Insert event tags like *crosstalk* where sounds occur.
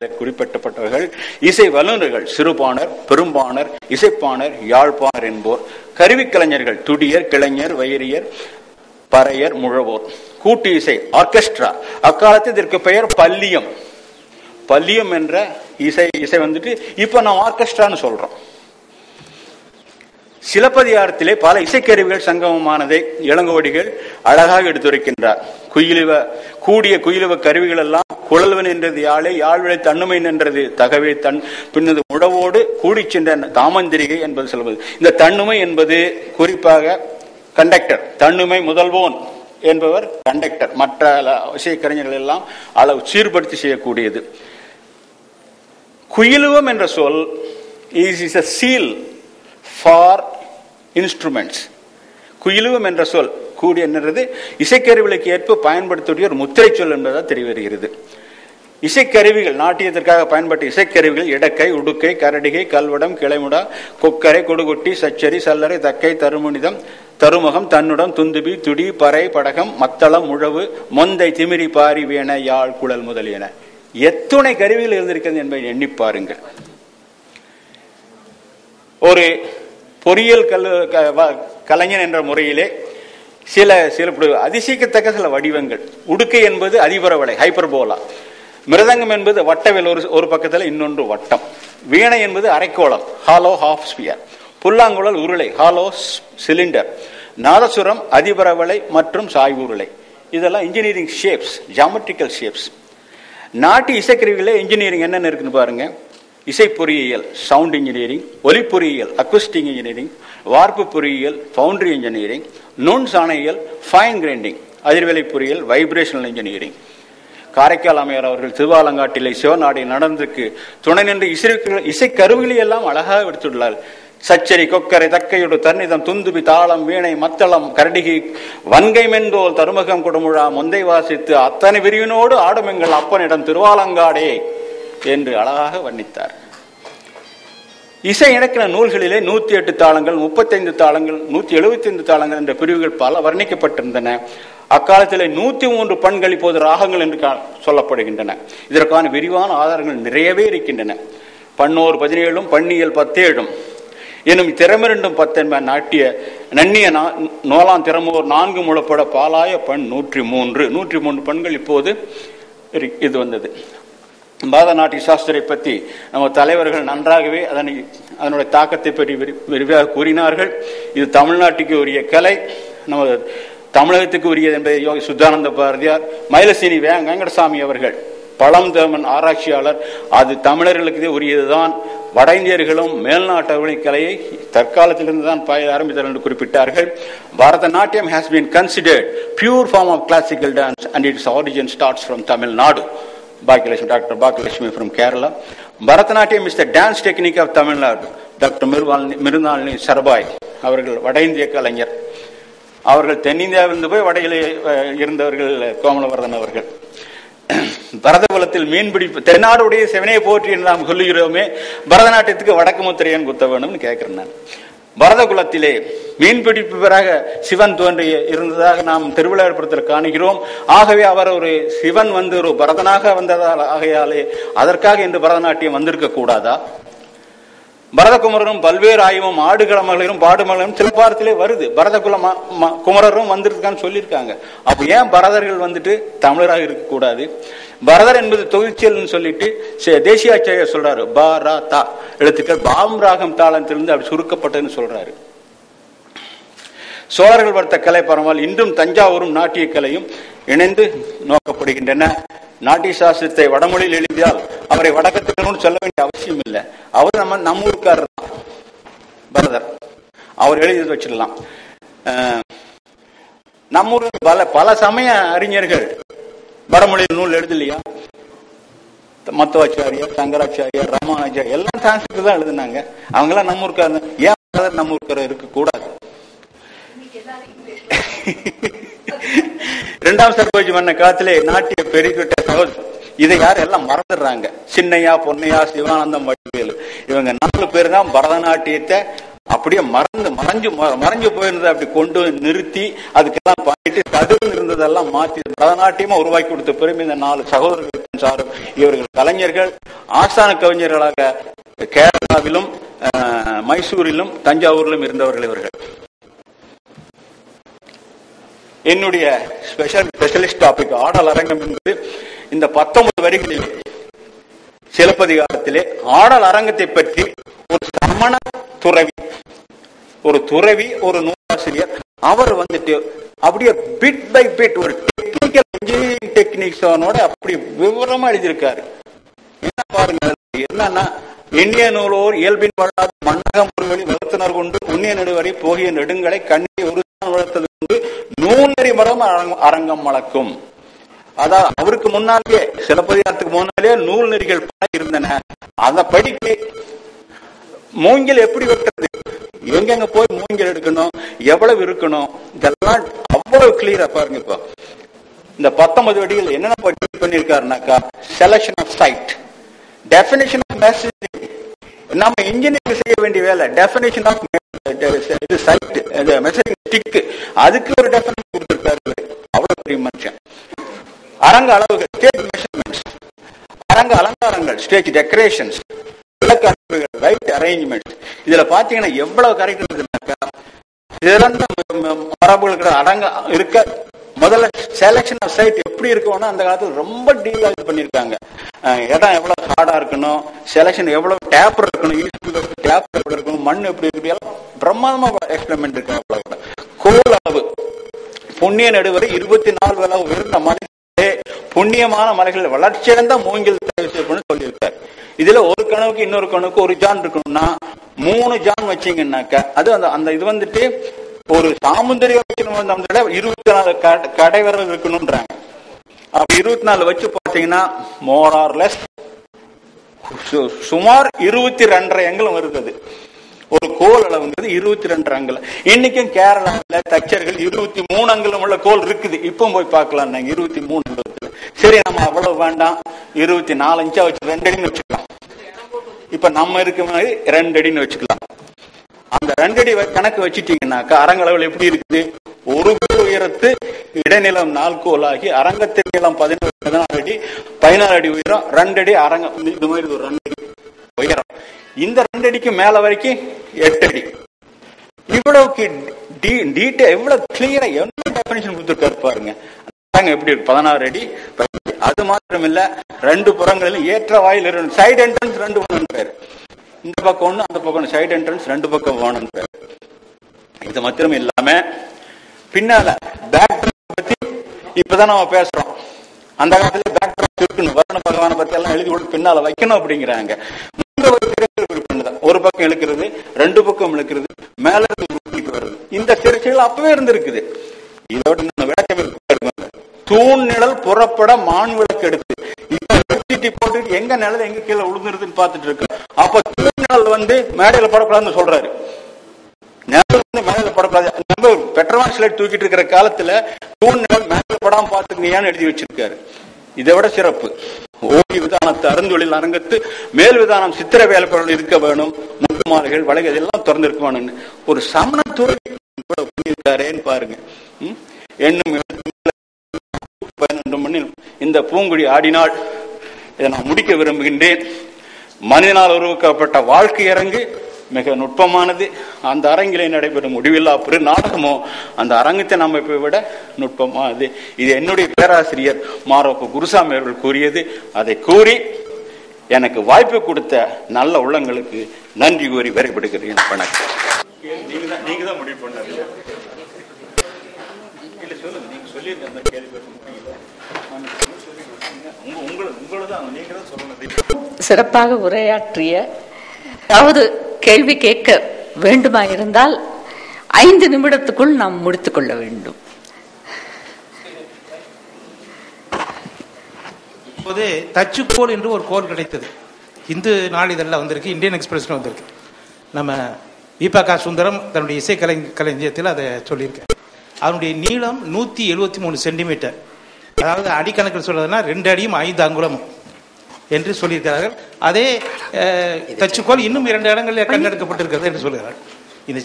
குறிப்பிட்டப்பட்டவர்கள் இசை வல்லுநர்கள் சிறுபாணர் பெரும்பாணர் இசைப்பாணர் யாழ்ப்பாணர் என்போர் கருவிக்கலைஞர்கள் துடியர் கிளைஞர் வைரியர் பறையர் முழவோர் கூட்டு இசை ஆர்கெஸ்ட்ரா அக்காலத்தில் இதற்கு பெயர் பல்லியம் பல்லியம் என்ற இசை இசை வந்துட்டு இப்ப நாம் ஆர்கெஸ்ட்ரான்னு சொல்றோம். சிலப்பதிகாரத்திலே பல இசைக்கருவிகள் சங்கமமானதை இளங்கோடிகள் அழகாக எடுத்துரைக்கின்றார். குயிலுவ கூடிய குயிலுவ கருவிகள் எல்லாம் குழல்வன் என்றது யாழை யாழ்விழை தன்னுமை நின்றது தகவே தன் பின்னது முழவோடு கூடி சென்ற தாமந்திரிகை என்பது சொல்வது. இந்த தன்னுமை என்பது குறிப்பாக கண்டக்டர் தன்னுமை முதல்வோன் என்பவர் கண்டக்டர். மற்ற இசைக்கறிஞர்கள் எல்லாம் அளவு சீர்படுத்தி செய்யக்கூடியது. குயிலுவம் என்ற சொல் is is a seal for instruments குயிலுவம் என்ற சொல் கூடி என்னது இசைக்கருவிகளுக்கு ஏற்ப பயன்படுத்தக்கூடிய ஒரு முத்திரை சொல் என்பதாக தெரிய வருகிறது. இசைக்கருவிகள் நாட்டியத்திற்காக பயன்பட்ட இசைக்கருவிகள் இடக்கை உடுக்கை கரடிகை கல்வடம் கிளைமுடா கொக்கரை கொடுகுட்டி சச்சரி சல்லரை தக்கை தருமுனிதம் தருமுகம் தன்னுடம் துந்துபி துடி பறை படகம் மத்தளம் உழவு மொந்தை திமிரி பாரி வேண யாழ் குழல் முதலியன. எத்துணை கருவிகள் இருந்திருக்கிறது என்பதை எண்ணி பாருங்கள். ஒரு பொறியியல் கல் கலைஞன் என்ற முறையிலே சில சில அதிசயிக்கத்தக்க சில வடிவங்கள். உடுக்கை என்பது அதிபரவளை ஹைப்பர்போலா. மிருதங்கம் என்பது வட்டவில் ஒரு ஒரு பக்கத்தில் இன்னொன்று வட்டம். வீணை என்பது அரைக்கோளம். ஹாலோ ஹாஃப் ஸ்பியர் புல்லாங்குழல் உருளை ஹாலோ சிலிண்டர் நாதசுரம் அதிபரவளை மற்றும் சாய் உருளை. இதெல்லாம் இன்ஜினியரிங் ஷேப்ஸ் ஜாமெட்ரிக்கல் ஷேப்ஸ் நாட்டு இசைக்கருவிகளே இன்ஜினியரிங் என்னென்ன இருக்குன்னு பாருங்கள் இசை பொறியியல் சவுண்ட் இன்ஜினியரிங் ஒலி பொறியியல் அக்விஸ்டிங் இன்ஜினியரிங் வார்ப்பு பொறியியல் ஃபவுண்டரி இன்ஜினியரிங் நுண் சாணையியல் ஃபைன் கிரைண்டிங் அதிர்வலை பொறியியல் வைப்ரேஷனல் இன்ஜினியரிங் காரைக்கால் அமையர் அவர்கள் திருவாலங்காட்டிலே சிவநாடி நடந்துக்கு துணை நின்று இசை இசை கருவிகளை எல்லாம் அழகாக எடுத்துள்ளார். சச்சரி கொக்கரை தக்கையோடு தன்னிதம் துந்துபி தாளம் வீணை மத்தளம் கரடிகி வன்கை மென்றோல் தருமகம் கொடுமுழா முந்தை வாசித்து அத்தனை விரிவினோடு ஆடும் எங்கள் அப்பனிடம் திருவாலங்காடே என்று அழகாக வர்ணித்தார். இசை இணக்கின நூல்களிலே நூத்தி எட்டு தாளங்கள் முப்பத்தைந்து தாளங்கள் நூத்தி எழுபத்தி ஐந்து தாளங்கள் என்ற பிரிவுகள் பல வர்ணிக்கப்பட்டிருந்தன. அக்காலத்தில் நூத்தி மூன்று பண்கள் இப்போது ராகங்கள் என்று சொல்லப்படுகின்றன. இதற்கான விரிவான ஆதாரங்கள் நிறையவே இருக்கின்றன. பன்னோர் பதினேழும் பன்னியல் பத்தேழும். எனும் திறமிரண்டும் பத்தென்ப நாட்டிய நன்னிய நோலாம் திறமோர் நான்கு முழப்பட பாலாய பண் நூற்றி மூன்று. நூற்றி மூன்று பண்கள் இப்போது இது வந்தது. பாரதநாட்டிய சாஸ்திரை பற்றி நம்ம தலைவர்கள் நன்றாகவே அதனை அதனுடைய தாக்கத்தை பற்றி விரிவாக கூறினார்கள். இது தமிழ்நாட்டுக்கு உரிய கலை. நம்ம தமிழகத்துக்கு உரியது என்பதை யோகி சுத்தானந்த பாரதியார் மயிலசீனி வெங்கடசாமி அவர்கள் பழந்தேமன் ஆராய்ச்சியாளர். அது தமிழர்களுக்கு உரியதுதான். வட இந்தியர்களும் மேல்நாட்டவர்களின் கலையை தற்காலத்திலிருந்து தான் ஆரம்பித்தார் என்று குறிப்பிட்டார்கள். Bharata Natyam has been considered pure form of classical dance and its origin starts from Tamil Nadu Bhagyalakshmi doctor Bhagyalakshmi from Kerala Bharatanatyam is the dance technique of Tamil Nadu doctor Mrinalini Mrinalini Sarabhai அவர்கள் வட இந்திய கலைஞர். அவர்கள் தென்னிந்தியாவிலிருந்து போய் வடையிலே இருந்தவர்கள் கோமலவர்தன் அவர்கள். பரதகுலத்தில் மீன்பிடிப்பு தென்னாடுடைய செவனையை போற்றி என்று நாம் சொல்லுகிறோமே பரதநாட்டியத்துக்கு வடக்கு முத்திரையன் குத்த வேணும்னு கேட்கிறேன் நான். பரதகுலத்திலே மீன்பிடிப்பு பிறகு சிவன் தோன்றி இருந்ததாக நாம் திருவிழாபுரத்தில் காணுகிறோம். ஆகவே அவர் ஒரு சிவன் வந்து ஒரு பரதனாக வந்ததால் ஆகையாலே அதற்காக இன்று பரதநாட்டியம் வந்திருக்க கூடாதா பரதகுமரரும் பல்வேறு ஆய்வும் ஆடுகளமகளிரும் பாடுமகளும் சிலப்பாரத்திலே வருது. பரதகுல குமரரும் வந்திருக்கான்னு சொல்லியிருக்காங்க. அப்போ ஏன் பரதர்கள் வந்துட்டு தமிழராக இருக்கக்கூடாது? பரதர் என்பது தொகுச்சியல்னு சொல்லிட்டு தேசியாச்சாரியர் சொல்றாரு. பா ரா தா. எழுத்துக்கள் பாம் ராகம் தாளத்திலிருந்து அப்படி சுருக்கப்பட்டதுன்னு சொல்றாரு. சோழர்கள் வர்த்த கலை பரவால் இன்றும் தஞ்சாவூரும் நாட்டிய கலையும் இணைந்து நோக்கப்படுகின்றன. நாட்டிய சாஸ்திரத்தை வடமொழியில் எழுதியால் அவரை வடக்கத்துக்கணும்னு சொல்ல வேண்டிய அவசியம் இல்லை. அவர் நம்ம நம்ம ஊருக்காரர் தான். பரதர் அவர் எழுதி வச்சிடலாம். நம்ம ஊர் பல பல சமய அறிஞர்கள் வடமொழியில் நூல் எழுதலையா? மத்தவாச்சாரியார் சங்கராச்சாரியார் ராமானுஜர் எல்லாம் சான்ஸ்கிரிட் தான் எழுதினாங்க. அவங்க எல்லாம் நம்ம ஊருக்கார ஏன் நம்ம ஊருக்கார இருக்க கூடாது இரண்டாம் *laughs* சர்போஜி மன்ன காலத்திலே நாட்டிய பெருகிட்ட சகோதரர் இதை யாரும் எல்லாம் மறந்துடுறாங்க? சின்னையா பொன்னையா சிவானந்தம் வடிவேலு. இவங்க நாலு பேர் தான் பரதநாட்டியத்தை அப்படியே மறந்து மறைஞ்சு ம- மறைஞ்சு போயிருந்தது அப்படி கொண்டு வந்து நிறுத்தி அதுக்கெல்லாம் பண்ணிட்டு கதிர்ந்து இருந்ததெல்லாம் மாத்தி பரதநாட்டியமா உருவாக்கி கொடுத்த பெருமை இந்த நாலு சகோதரர்கள் சாரும். இவர்கள் கலைஞர்கள் ஆஸ்தான கவிஞர்களாக கேரளாவிலும் மைசூரிலும் தஞ்சாவூரிலும் இருந்தவர்கள் இவர்கள். என்னுடைய ஸ்பெஷல் ஸ்பெஷலிஸ்ட் டாபிக் ஆடல் அரங்கம் என்பது இந்த பத்தொன்பது வரிகளில் சிலப்பதிகாரத்திலே ஆடல் அரங்கத்தை பற்றி ஒரு சமண துறவி ஒரு துறவி ஒரு நூலாசிரியர் அவர் வந்துட்டு அப்படியே பிட் பை பிட் ஒரு டெக்னிக்கல் இன்ஜினியரிங் டெக்னிக்ஸோட அப்படி விவரமா எழுதியிருக்காரு. என்ன பாருங்க என்னன்னா இந்திய நூலோர் இயல்பின் வளாது மன்னகம் ஒருவழி வகுத்துனர் கொண்டு புண்ணிய நெடுவரை போகிய நெடுங்களை கண்ணி ஒரு வளர்த்தது மரம் அரங்கம் வளர்க்கும். அதான் அவருக்கு முன்னாலேயே சிலப்பதிகாரத்துக்கு முன்னாலேயே நூல் நெறிகள் பல இருந்தன. அந்த படிக்கு மூங்கில் எப்படி வெட்டுறது? எங்கெங்க போய் மூங்கில் எடுக்கணும்? எவ்வளவு இருக்கணும்? இதெல்லாம் அவ்வளவு கிளியரா பாருங்க இப்போ. இந்த பத்தொன்பது வடிகள் என்னென்ன படி பண்ணிருக்காருனாக்கா selection of site definition of message நம்ம இன்ஜினியரிங் செய்ய வேண்டிய வேலை டெபினேஷன் ஆஃப் இது சைட் மெசேஜ் ஸ்டிக் அதுக்கு ஒரு டெபினேஷன் அரங்க அளவுகள் ஸ்டேஜ் மெஷர்மெண்ட்ஸ் அரங்க அலங்காரங்கள் ஸ்டேஜ் டெக்கரேஷன்ஸ் விளக்கு அமைப்புகள் அரேஞ்ச்மெண்ட்ஸ் இதுல பாத்தீங்கன்னா எவ்வளவு கரெக்ட் இருக்குதுனாக்கா சிறந்த மரபுகளுக்கு அடங்க இருக்க முதல்ல செலக்ஷன் ஆஃப் சைட் எப்படி இருக்கணும்னா அந்த காலத்துல ரொம்ப டீலா இது பண்ணிருக்காங்க. இடம் எவ்வளவு ஹார்டா இருக்கணும் செலக்ஷன் எவ்வளவு டேப்பர் இருக்கணும் டேப்பர் எப்படி இருக்கணும் மண் எப்படி இருக்கு எல்லாம் பிரம்மாதமா எக்ஸ்பெரிமெண்ட் இருக்கு அவ்வளவு. கோல் அளவு புண்ணிய நடுவரை இருபத்தி நாலு அளவு இருந்த மாதிரி புண்ணியமான மலைகள் வளர்ச்சியடைந்த மூங்கில் தேவை இதுல ஒரு கணவுக்கு இன்னொரு கணவுக்கு ஒரு ஜான் இருக்கணும்னா மூணு ஜான் வச்சீங்கன்னாக்க அது அந்த அந்த இது வந்துட்டு ஒரு சாமுந்திரிய வைக்கணும் அந்த இருபத்தி நாலு கடை விரல் இருக்கணும்ன்றாங்க. அப்ப இருபத்தி நாலு வச்சு பாத்தீங்கன்னா மோர் ஆர் லெஸ் சுமார் இருபத்தி ரெண்டரை அங்குலம் வருது ஒரு கோல் அளவுங்கிறது இருபத்தி ரெண்டு அங்குலம் இன்னைக்கும் கேரளாவில் தச்சர்கள் இருபத்தி மூணு அங்குலம் உள்ள கோல் இருக்குது. இப்போ போய் பார்க்கலாம் நாங்க இருபத்தி மூணு சரி நம்ம அவ்வளவு வேண்டாம். இருபத்தி நாலு இன்ச்சா வச்சு ரெண்டு அடின்னு வச்சுக்கலாம். இப்ப நம்ம இருக்க மாதிரி ரெண்டு அடின்னு வச்சுக்கலாம். அந்த ரெண்டு அடி கணக்கு வச்சுட்டீங்கன்னாக்கா அரங்களவில் எப்படி இருக்குது? ஒரு கோல் உயரத்து இடைநிலம் நால்கோலாகி அரங்கத்தின் நீளம் பதினேழு பதினாறு அடி பதினாறு அடி உயரம் ரெண்டு அடி அரங்க இது மாதிரி ஒரு ரெண்டு அடி உயரம். இந்த ரெண்டு அடிக்கு மேல வரைக்கும் எட்டு அடி. இவ்வளவுக்கு டீட்டெயில் எவ்வளவு கிளியரா என்ன டெபினேஷன் கொடுத்துருக்காரு பாருங்க. அரங்கம் எப்படி இருக்கு? பதினாறு அடி. அது மாத்திரம் இல்ல ரெண்டு புறங்களிலும் ஏற்ற வாயில் இருக்கு சைடு என்ட்ரன்ஸ் ரெண்டு வேணும் பேர். இந்த பக்கம் ஒண்ணு அந்த பக்கம் சைடு என்ட்ரன்ஸ் ரெண்டு பக்கம் வேணும் பேர். இது மாத்திரம் இல்லாம பின்னால பேக் பத்தி இப்பதான் நம்ம பேசுறோம். அந்த காலத்துல பேக் இருக்கணும் வர்ண பகவானை பத்தி எல்லாம் எழுதி கொடுத்து பின்னால வைக்கணும் அப்படிங்கிறாங்க. ஒரு ஒரு பக்கம் இழுக்கிறது ரெண்டு பக்கம் இழுக்கிறது மேல இருந்து வருது இந்த சிறுச்சைகள் அப்பவே இருந்திருக்குது. இதோட விளக்கம் இருக்கும் தூண் நிழல் புறப்பட மான் விளக்கு எடுத்து இப்ப எங்க நிழல் எங்க கீழே விழுந்துருதுன்னு பார்த்துட்டு இருக்கு. அப்ப தூண் நிழல் வந்து மேடையில படக்கூடாதுன்னு சொல்றாரு. நிழல் வந்து மேடையில படக்கூடாது. நம்ம பெட்ரோல் ஸ்லைட் தூக்கிட்டு இருக்கிற காலத்துல தூண் நிழல் மேடையில படாம பாத்துக்கீங்கன்னு எழுதி வச்சிருக்காரு. இதை விட சிறப்பு. ஓடி விதானத்தை அருந்தொழில் அரங்கத்து மேல் விதானம் சித்திர வேலைப்பாடுகள் இருக்க வேணும். முட்டு மாலைகள் இதெல்லாம் திறந்திருக்க வேணும்னு. ஒரு சமண பண்ணியிருக்காரேன்னு பாருங்க. எண்ணும் இந்த பூங்குடி ஆடினாள் இதை நான் முடிக்க விரும்புகின்றேன். மனிதனால் உருவாக்கப்பட்ட வாழ்க்கை அரங்கு மிக நுட்பமானது. அந்த அரங்கிலே நடைபெறும் முடிவில்லா பெரு நாடகமோ அந்த அரங்கத்தை அமைப்பை விட நுட்பமானது. இது என்னுடைய பேராசிரியர் மாரோப்பு குருசாமி அவர்கள் கூறியது. அதை கூறி எனக்கு வாய்ப்பு கொடுத்த நல்ல உள்ளங்களுக்கு நன்றி கூறி வரைபடுகிறேன் வணக்கம். நீங்க தான் நீங்க தான் முடிவு பண்ணாரு இல்ல சொல்லிருங்க அந்த கேள்வி உங்க உங்களை உங்களை தான் நீங்க தான் சொல்லணும். சிறப்பாக உரையாற்றிய அதாவது கேள்வி கேட்க வேண்டுமா இருந்தால் ஐந்து நிமிடத்துக்குள் நாம் முடித்துக் கொள்ள வேண்டும். இப்போது தச்சுக்கோல் என்று ஒரு கோல் கிடைத்தது. இந்து நாளிதழில் வந்திருக்கு இந்தியன் எக்ஸ்பிரஸ்ல வந்திருக்கு. நம்ம விபாகா சுந்தரம் தன்னுடைய இசை கலை கலைஞத்தில் அதை சொல்லியிருக்கார். அதனுடைய நீளம் நூற்றி எழுபத்தி மூணு சென்டிமீட்டர். அதாவது அடிக்கணக்கில் சொல்றதுன்னா ரெண்டு அடியும் ஐந்து அங்குலமும் என்று சொல்லியிருக்கிறார்கள். அதே தச்சுக்கோல் இன்னும் இரண்டு இடங்களில் கண்டெடுக்கப்பட்டிருக்கிறது என்று சொல்கிறார்கள். இந்த